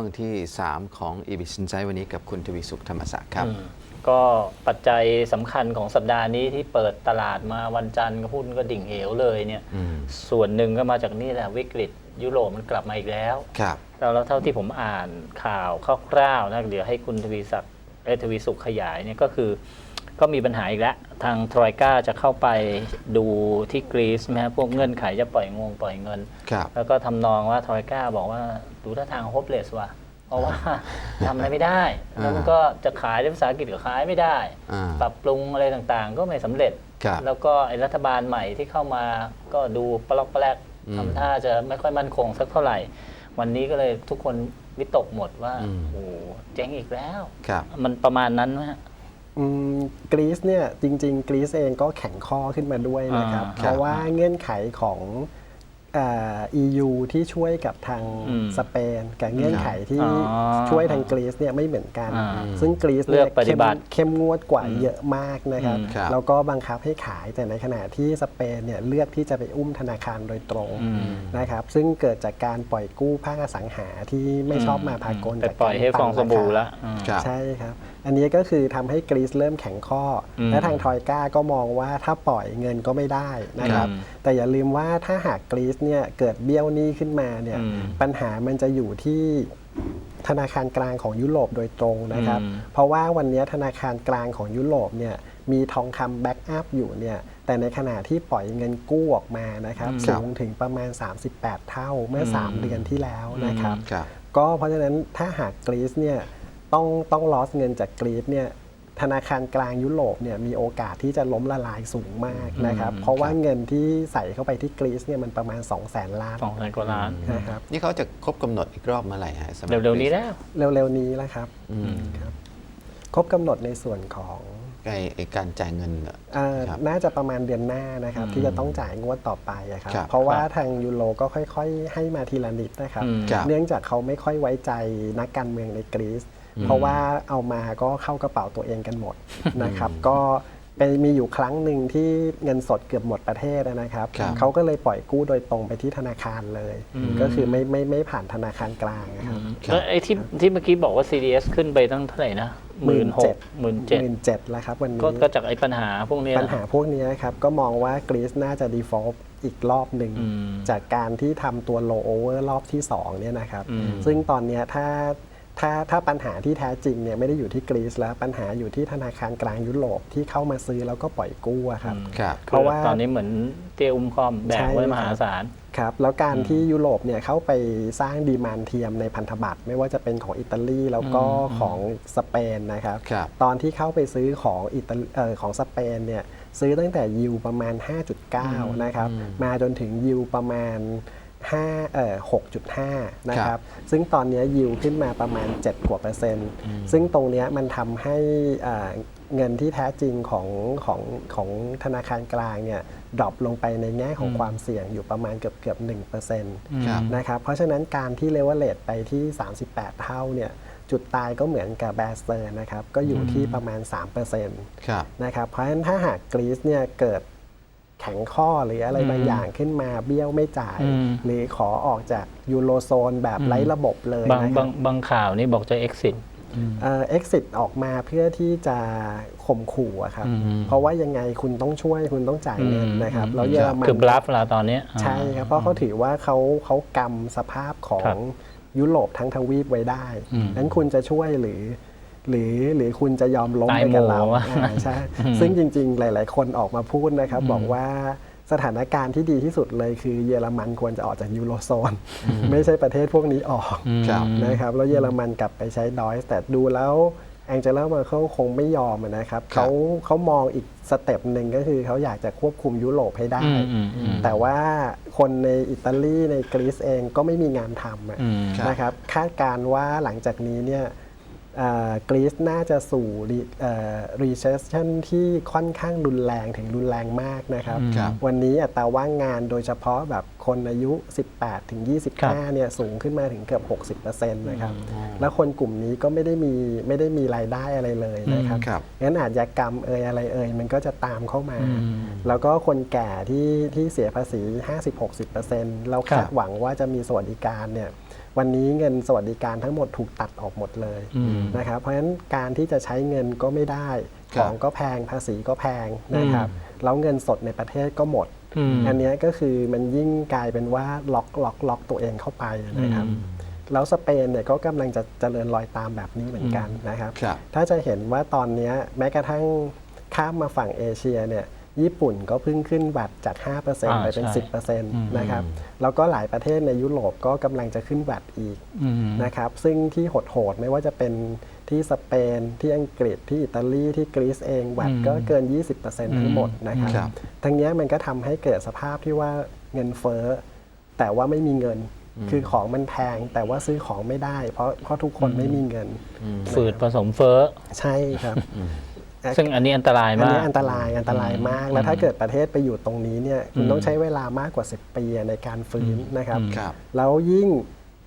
ช่วงที่ 3 ของ e b i s i n s i วันนี้กับคุณทวีสุขธรรมศักดิ์ครับอืมก็ปัจจัยสำคัญของสัปดาห์นี้ที่เปิดตลาดมาวันจันทร์ก็หุ้นก็ดิ่งเหวเลยเนี่ยอืมส่วนหนึ่งก็มาจากนี่แหละวิกฤตยุโรปมันกลับมาอีกแล้วครับแล้วแล้วเท่าที่ผมอ่านข่าวคร่าวๆนะเดี๋ยวให้คุณทวีศักดิ์เอยทวีสุขขยายเนี่ยก็คือ ก็มีปัญหาอีกแล้ว ทางทรอยกาจะเข้าไปดูที่กรีซไหมฮะพวกเงื่อนไขจะปล่อยงงปล่อยเงิน ครับ แล้วก็ทำนองว่าทรอยกาบอกว่าดูท่าทางโฮปเลสว่ะ เพราะว่า ทำอะไรไม่ได้ แล้วมันก็จะขายในภาษาอังกฤษก็ขายไม่ได้ อ่า ปรับปรุงอะไรต่างๆ ก็ไม่สำเร็จ ครับ แล้วก็ไอ้รัฐบาลใหม่ที่เข้ามาก็ดูปลอกแปลกอืมทำท่าจะไม่ค่อยมั่นคงสักเท่าไหร่ วันนี้ก็เลยทุกคนวิตกหมดว่าอืม โอ้โหเจ๊งอีกแล้ว ครับ มันประมาณนั้นไหมฮะอืม กรีซเนี่ยจริง ๆ กรีซเองก็แข็งข้อขึ้นมาด้วยนะครับอ่าเพราะว่าเงื่อนไขของอ่า EU ที่ช่วยกับทางอืมสเปน กับเงื่อนไขที่อ๋อช่วยทางกรีซเนี่ยไม่เหมือนกันอ่าซึ่งกรีซเลืเนี่อยกปฏิเข้มบัติเข้มงวดกว่าอืมเยอะมากนะครับอืมครับ แล้วก็บังคับให้ขายแต่ในขณะที่สเปนเนี่ยเลือกที่จะไปอุ้มธนาคารโดยตรงอืมนะครับ ซึ่งเกิดจากการปล่อยกู้ภาคอสังหาที่ไม่ชอบมาพากลแต่จากปล่อยให้ฟองสบู่การละอืมครับใช่ครับ อันนี้ก็คือทำให้กรีซเริ่มแข็งข้ออมและทางทรอยก้าก็มองว่าถ้าปล่อยเงินก็ไม่ได้นะครับอืมแต่อย่าลืมว่าถ้าหากกรีซเนี่ยเกิดเบี้ยวหนี้ขึ้นมาเนี่ยอืมปัญหามันจะอยู่ที่ธนาคารกลางของยุโรปโดยตรงนะครับอืมเพราะว่าวันนี้ธนาคารกลางของยุโรปเนี่ยมีทองคำแบ็กอัพอยู่เนี่ยแต่ในขณะที่ปล่อยเงินกู้ออกมานะครับอืมสูงถึงประมาณ 38 เท่าเมื่ออืม3เดือนที่แล้วนะครับครับ ก็เพราะฉะนั้นถ้าหากกรีซเนี่ย ต้องต้องลอสเงินจากกรีซเนี่ยธนาคารกลางยุโรปเนี่ยมีโอกาสที่จะล้มละลายสูงมากนะครับอืมเพราะว่าเงินที่ใส่เข้าไปที่กรีซเนี่ยมันประมาณ 2 0 0แสนล้านสองแสนกว่าล้านนะครับนี่เขาจะครบกำหนดอีกรอบเมื่อไหร่ฮะสำหบเร็วๆนี้แล้วเร็วๆนี้แล้วครับอืมครับครบกำหนดในส่วนของไอ้ไอ้การจ่ายเงินเหรอเอ่อครับน่าจะประมาณเดือนหน้านะครับอืมที่จะต้องจ่ายงวดต่อไปอะครับครับเพราะว่าครับทางยูโรก็ค่อย ๆ ให้มาทีละนิดนะครับอืมครับเนื่องจากเขาไม่ค่อยไว้ใจนักการเมืองในกรีซ เพราะว่าเอามาก็เข้ากระเป๋าตัวเองกันหมดนะครับ ก็เป็นมีอยู่ครั้งหนึ่งที่เงินสดเกือบหมดประเทศนะครับครับเขาก็เลยปล่อยกู้โดยตรงไปที่ธนาคารเลยอืมก็คือไม่ไม่ไม่ผ่านธนาคารกลางนะครับครับแล้วไอ้ที่ที่เมื่อกี้บอกว่า CDS ขึ้นไปตั้งเท่าไหร่นะหมื่นหกหมื่นเจ็ดหมื่นเจ็ดแล้วครับวันนี้ก็ก็จากไอ้ปัญหาพวกเนี้ยปัญหาพวกนี้ครับ ก็มองว่ากรีซน่าจะ default อีกรอบหนึ่งอืมจากการที่ทำตัว low over รอบที่2เนี่ยนะครับอืมซึ่งตอนเนี้ยถ้า ถ้าถ้าปัญหาที่แท้จริงเนี่ยไม่ได้อยู่ที่กรีซแล้วปัญหาอยู่ที่ธนาคารกลางยุโรปที่เข้ามาซื้อแล้วก็ปล่อยกู้อะครับ ครับ เพราะว่าตอนนี้เหมือนเตียอุ้มคอมแบกไว้ใช่มหาศาล ครับแล้วการที่ยุโรปเนี่ยเข้าไปสร้างดีมานเทียมในพันธบัตรไม่ว่าจะเป็นของอิตาลีแล้วก็อืมของสเปนนะครับ ครับ ตอนที่เข้าไปซื้อของอิตาลีเอ่อของสเปนเนี่ยซื้อตั้งแต่ยิวประมาณ 5.9 นะครับมาจนถึงยิวประมาณ 5เอ่อ6.5 นะครับ ซึ่งตอนเนี้ยยิวขึ้นมาประมาณ 7 กว่าเปอร์เซ็นต์ ซึ่งตรงเนี้ยมันทำให้อ่าเงินที่แท้จริงของของของธนาคารกลางเนี่ยดรอปลงไปในแง่ของความเสี่ยงอยู่ประมาณเกือบเกือบ1%ครับนะครับ เพราะฉะนั้นการที่เลเวลเลตไปที่ 38 เท่าเนี่ยจุดตายก็เหมือนกับแบสเตอร์นะครับ ก็อยู่ที่ประมาณ3%ครับนะครับ เพราะฉะนั้นถ้าหากกรีซเนี่ยเกิด แข็งข้อหรืออะไรบางอืมอย่างขึ้นมาเบี้ยวไม่จ่ายอืมหรือขอออกจากยูโรโซนแบบอืมไร้ระบบเลยบางนะคบารังบบางข่าวนี่บอกจะ exit เอ่อ exit ออกมาเพื่อที่จะข่มขู่อะครับอืมเพราะว่ายังไงคุณต้องช่วยคุณต้องจ่ายเงินนะครับ แล้วเยอรมันคือบลัฟแล้วตอนเนี้ยใช่ครับ เพราะเขาถือว่าเขาเขากำสภาพขอครังบยุโรปทั้งทวีปไว้ได้อืมนั้นคุณจะช่วยหรือ หรือหรือคุณจะยอมล้มตายไปกับเราหมู่อะอ่าใช่ซึ่งจริง ๆ หลาย ๆ คนออกมาพูดนะครับ บอกว่าสถานการณ์ที่ดีที่สุดเลยคือเยอรมันควรจะออกจากยูโรโซน ไม่ใช่ประเทศพวกนี้ออกครับนะครับ แล้วเยอรมันกลับไปใช้ดอยส์แต่ดูแล้วแองเจล่าเมอร์เคิลคงไม่ยอมอะนะครับครับเขาเขามองอีกสเต็ปหนึ่งก็คือเขาอยากจะควบคุมยุโรปให้ได้อืมอืมอืมแต่ว่าคนในอิตาลีในกรีซเองก็ไม่มีงานทำอะอืมครับนะครับคาดการณ์ว่าหลังจากนี้เนี่ยเอ่อ กรีซน่าจะสู่รีเซชชันที่ค่อนข้างรุนแรงถึงรุนแรงมากนะครับครับ วันนี้อัตราว่างงานโดยเฉพาะแบบคนอายุ 18 ถึงครับ25 เนี่ยสูงขึ้นมาถึงเกือบ 60%นะครับ แล้วคนกลุ่มนี้ก็ไม่ได้มีไม่ได้มีรายได้อะไรเลยนะครับครับงั้นอาชญากรรมเอ่ยอะไรเอ่ยมันก็จะตามเข้ามาอืมแล้วก็คนแก่ที่ที่เสียภาษี 50-60%เราครัคาบดหวังว่าจะมีสวัสดิการเนี่ย วันนี้เงินสวัสดิการทั้งหมดถูกตัดออกหมดเลยอืมนะครับ เพราะฉะนั้นการที่จะใช้เงินก็ไม่ได้คขรับองก็แพงภาษีก็แพงนะครับแล้วเงินสดในประเทศก็หมดอืมอันเนี้ยก็คือมันยิ่งกลายเป็นว่าล็อกล็อกล็อกตัวเองเข้าไปนะครับแล้วสเปนเนี่ยก็กำลังจะเจริญรอยตามแบบนี้เหมือนกันนะครับครับถ้าจะเห็นว่าตอนเนี้ยแม้กระทั่งข้ามมาฝั่งเอเชียเนี่ย ญี่ปุ่นก็เพิ่งขึ้นบัตรจาก 5%ไปเป็นใช่10%นะครับแล้วก็หลายประเทศในยุโรปก็กำลังจะขึ้นบัตรอีกอืมนะครับซึ่งที่โหดๆไม่ว่าจะเป็นที่สเปนที่อังกฤษที่อิตาลีที่กรีซเองบัตรก็เกิน 20%ทั้งหมดนะครับครับทั้งเนี้ยมันก็ทำให้เกิดสภาพที่ว่าเงินเฟ้อแต่ว่าไม่มีเงินคือของมันแพงแต่ว่าซื้อของไม่ได้ เพราะเพราะทุกคนไม่มีเงินฝืดผสมเฟ้อ ใช่ครับ ซึ่งอันนี้อันตรายอันมากนี้อันตรายอันตรายมาก แล้วถ้าเกิดประเทศไปอยู่ตรงนี้เนี่ยคุณต้องใช้เวลามากกว่า 10 ปีในการฟื้นนะครับครับแล้วยิ่ง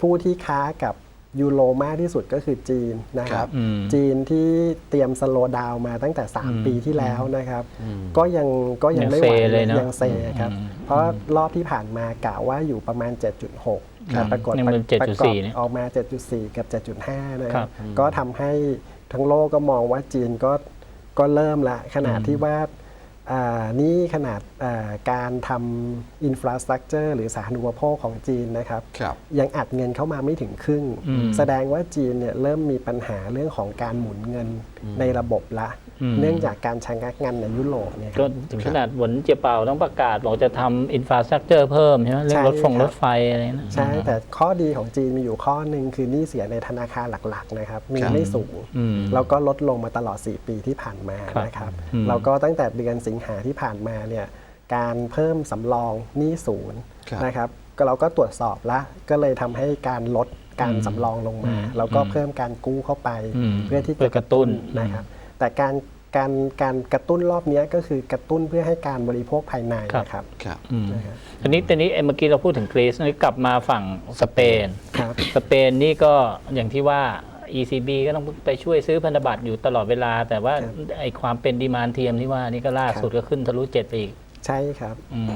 ผู้ที่ค้ากับยูโรมากที่สุดก็คือจีนนะคครัรับบอืมจีนที่เตรียมสโลว์ดาวน์มาตั้งแต่ 3 ปีที่แล้วนะครับ ก็ยังก็ยังไม่ไหวยังเซเลยเนอะยังเซครับ เพราะรอบที่ผ่านมากะว่าอยู่ประมาณ 7.6ครับแต่ปรากฏยังเป็นประกอบ7.4เนี่ยออกมา 7.4 กับ 7.5 นะคครัรับบก็ทำให้ทั้งโลกก็มองว่าจีนก็ ก็เริ่มละขนาดที่ว่าอ่านี่ขนาดอ่าการทำอินฟราสตรักเจอร์หรือสาธารณูปโภคของจีนนะครับครับยังอัดเงินเข้ามาไม่ถึงครึ่งอืมแสดงว่าจีนเนี่ยเริ่มมีปัญหาเรื่องของการหมุนเงินในระบบละอืม เนื่องจากการชะงักงานในยุโรปเนี่ยคก็รับถึงขนาดหวนเจียเป่าต้องประกาศบอกจะทำอินฟราสตรักเจอร์เพิ่มใช่ไหมเรื่องใช่รถฟงครับรถไฟอะไรนะใช่ แต่ข้อดีของจีนมีอยู่ข้อหนึ่งคือหนี้เสียในธนาคารหลักๆนะครับ มีครับไม่สูงอืมแล้วก็ลดลงมาตลอด 4 ปีที่ผ่านมาครับนะครับอืมแล้วก็ตั้งแต่เดือนสิงหาที่ผ่านมาเนี่ยการเพิ่มสำรองหนี้ศูนย์ครับนะครับก็เราก็ตรวจสอบละก็เลยทำให้การลดการสำรองลงมา แล้วก็เพิ่มการกู้เข้าไปอืมเพื่อที่เพื่จะอกระตุ้นนะครับ แต่การการการกระตุ้นรอบเนี้ยก็คือกระตุ้นเพื่อให้การบริโภคภายในนะครับครับอืมนะครับทีนี้ทีนี้เอ้เมื่อกี้เราพูดถึงกรีซนี่กลับมาฝั่งสเปนครับสเปนนี่ก็อย่างที่ว่า ECB ก็ต้องไปช่วยซื้อพันธบัตรอยู่ตลอดเวลา แต่ว่าครับไอความเป็นดีมานเทียมที่ว่านี่ก็ล่าสุดก็ขึ้นทะลุเจ็ดไปอีก ใช่ครับ อืม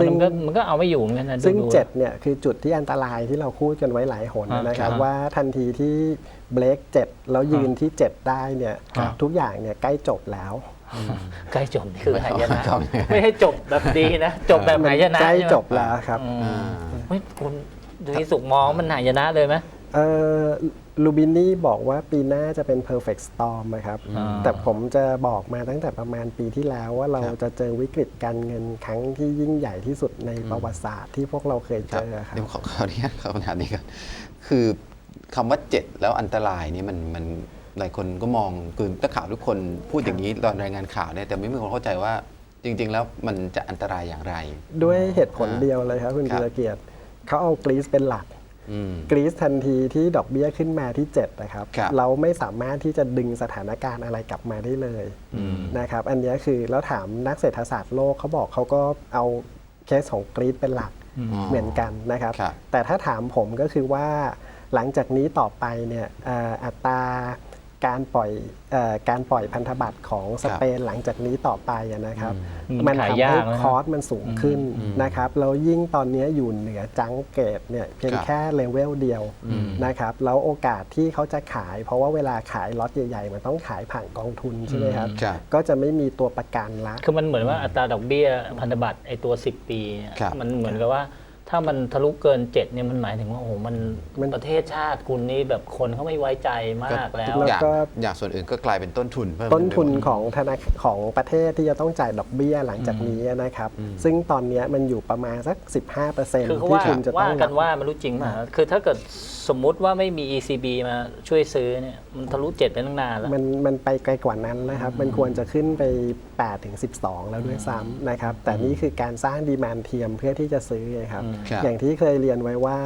ซึ่ง มันก็มันก็เอาไม่อยู่เหมือนกันนะซึ่งดูๆ เจ็ดเนี่ยคือจุดที่อันตรายที่เราพูดกันไว้หลายหนนะครับอ่าว่าทันทีที่เบรกเจ็ดแล้วยืนที่เจ็ดได้เนี่ยครับ ทุกอย่างเนี่ยใกล้จบแล้วใกล้จบนี่คือหายนะครับไม่ให้จบแบบดีนะ จบแบบหายนะใกล้ใช่ไหมจบแล้วครับอืมอ่าเฮ้ยคุณดูสุกมองมันหายนะเลยไหม เออ ลูบินี่บอกว่าปีหน้าจะเป็น perfect storm นะครับอ่าแต่ผมจะบอกมาตั้งแต่ประมาณปีที่แล้วว่าเราครับจะเจอวิกฤตการเงินครั้งที่ยิ่งใหญ่ที่สุดในประวัติศาสตร์ที่พวกเราเคยคเจรับอครับเดี๋ยวขอขออนุญาตขอคำถามนี้ก่อนคือคำว่าเจ็ดแล้วอันตรายนี่มันมันหลายคนก็มองคือนักข่าวทุกคนพูดอย่างนี้ตอนรายงานข่าวเนี่ยแต่ไม่มีคนเข้าใจว่าจริง ๆ แล้วมันจะอันตรายอย่างไร ด้วยเหตุผลอ่าเดียวเลยครับคุณครับธีรเกียรติเขาเอากรีซเป็นหลักอืม กรีซทันทีที่ดอกเบี้ยขึ้นมาที่7นะครับครับเราไม่สามารถที่จะดึงสถานการณ์อะไรกลับมาได้เลยนะครับ อันเนี้ยคือแล้วถามนักเศรษฐศาสตร์โลกเขาบอกเขาก็เอาเคสของกรีซเป็นหลักเหมือนกันนะครับครับแต่ถ้าถามผมก็คือว่าหลังจากนี้ต่อไปเนี่ยเอ่ออัตรา การปล่อยเอ่อการปล่อยพันธบัตรของสเปนหลังจากนี้ต่อไปอะนะครับอืมมันขายทำยาให้กนะคอสมันสูงขึ้นนะครับแล้วยิ่งตอนนี้อยู่เหนือจังเกตเนี่ยเพียงครับแค่เลเวลเดียวนะครับแล้วโอกาสที่เขาจะขาย เพราะว่าเวลาขายล็อตใหญ่ๆ มันต้องขายผ่านกองทุนใช่ไหมครับครับก็จะไม่มีตัวประกันละคือมันเหมือนว่าอัตราดอกเบี้ยพันธบัตรไอตัว 10 ปีเนี่ยครับมันเหมือนกับว่า ถ้ามันทะลุเกิน7เนี่ยมันหมายถึงว่าโอ้โหมันมัน ประเทศชาติคุณนี่แบบคนเขาไม่ไว้ใจมากแล้วแล้วอย่างก็ อย่างส่วนอื่นก็กลายเป็นต้นทุนเพิ่มต้นทุนขึ้ไปหมด ของธนาคารของประเทศที่จะต้องจ่ายดอกเบี้ยหลังจากนี้นะครับซึ่งตอนเนี้ยมันอยู่ประมาณสัก 15%คือเขาที่ว่าคุณจะต้ว่าองกันรับว่าไม่รู้จริงป่ะคือถ้าเกิดสมมุติว่าไม่มี ECB มาช่วยซื้อเนี่ยมันทะลุเจ็ดไปตั้งนานแล้ว มันมันไปไกลกว่านั้นนะครับ มันควรจะขึ้นไป 8 ถึง 12 แล้วด้วยซ้ำนะครับ แต่นี่คือการสร้างดีมานเทียมเพื่อที่จะซื้อไงครับ ครับอย่างที่เคยเรียนไว้ว่า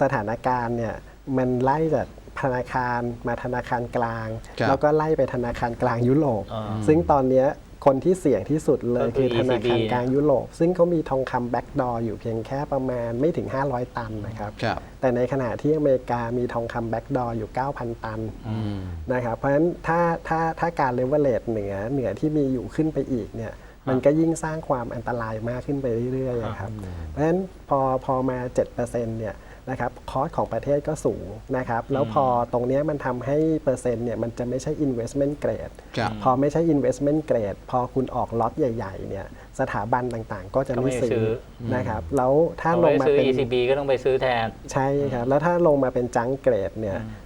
สถานการณ์เนี่ยมันไล่จากธนาคารมาธนาคารกลาง ครับแล้วก็ไล่ไปธนาคารกลางยุโรป อ่า ซึ่งตอนเนี้ย คนที่เสี่ยงที่สุดเลยก็คืคืออธนาคาร ECB กลางยุโรป ซึ่งเขามีทองคำแบ็กดอร์อยู่เพียงแค่ประมาณไม่ถึง 500 ตันนะครับ ครับ แต่ในขณะที่อเมริกามีทองคำแบ็กดอร์อยู่ 9,000 ตันอืมนะครับ เพราะฉะนั้นถ้าถ้าถ้าการเลเวลเลตเหนือเหนือที่มีอยู่ขึ้นไปอีกเนี่ยมันก็ยิ่งสร้างความอันตรายมากขึ้นไปเรื่อยๆอะครับ เพราะฉะนั้นพอพอมา 7%เนี่ย นะครับคอสของประเทศก็สูงนะครับ แล้วพอตรงเนี้ยมันทำให้เปอร์เซ็นต์เนี่ยมันจะไม่ใช่ investment grade ครับพอไม่ใช่ investment grade พอคุณออกล็อตใหญ่ ๆ เนี่ยสถาบันต่างๆ ก็จะก็ไม่ไม่ซื้ซื้ออนะครับ แล้วถ้าถ้าลลงงมาซื้อเป็น ECB ก็ต้องไปซื้อแทน ใช่ครับ แล้วถ้าลงมาเป็นจังเกรดเนี่ย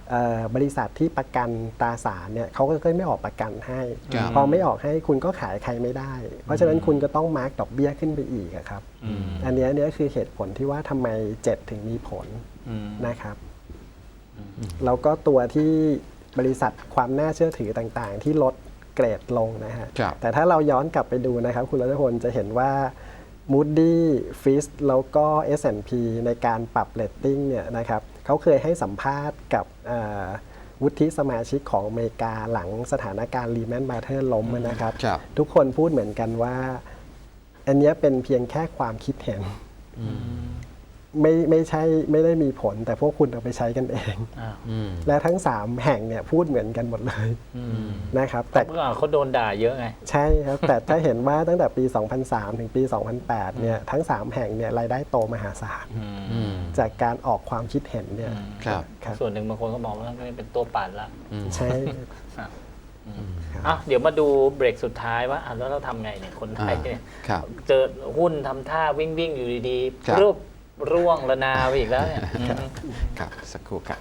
เอ่อ บริษัทที่ประกันตราสารเนี่ยเขาก็ไม่ออกประกันให้ ครับพอไม่ออกให้คุณก็ขายใครไม่ได้ เพราะฉะนั้นคุณก็ต้องมาร์กดอกเบี้ยขึ้นไปอีกอะครับอันเนี้ยเนี่ยคือเหตุผลที่ว่าทำไม 7 ถึงมีผลนะครับ แล้วก็ตัวที่บริษัทความน่าเชื่อถือต่างๆ ที่ลดเกรดลงนะฮะ ครับ แต่ถ้าเราย้อนกลับไปดูนะครับ คุณรัตพลจะเห็นว่า Moody f i s แล้วก็ S&P ในการปรับเรตติ้งเนี่ยนะครับ เขาเคยให้สัมภาษณ์กับเอ่อวุฒิสมาชิกของอเมริกาหลังสถานการณ์ Lehman Brothers ล้มนะครับครับ ทุกคนพูดเหมือนกันว่า อันเนี้ยเป็นเพียงแค่ความคิดเห็น ไม่ไม่ใช่ไม่ได้มีผล แต่พวกคุณเอาไปใช้กันเองอ้าวอืมและทั้ง 3 แห่งเนี่ยพูดเหมือนกันหมดเลยนะครับแต่ เมื่อก่อนเขาโดนด่าเยอะไง ใช่ครับ แต่ถ้าเห็นว่าตั้งแต่ปี 2003 ถึงปี 2008 เนี่ยทั้ง 3 แห่งเนี่ยรายได้โตมหาศาล อืมจากการออกความคิดเห็นเนี่ยครับครับส่วนหนึ่งบางคนก็มองว่านี่เป็นตัวปั่นละใช่อะเดี๋ยวมาดูเบรกสุดท้ายว่าอะแล้วเราทำไงเนี่ยคนไทยเนี่ย ครับ เจอหุ้นทำท่าวิ่งวิ่งๆอยู่ดีครับๆรูป ร่วงระนาไปอีกแล้วเนี่ย ครับ สักครู่ครับ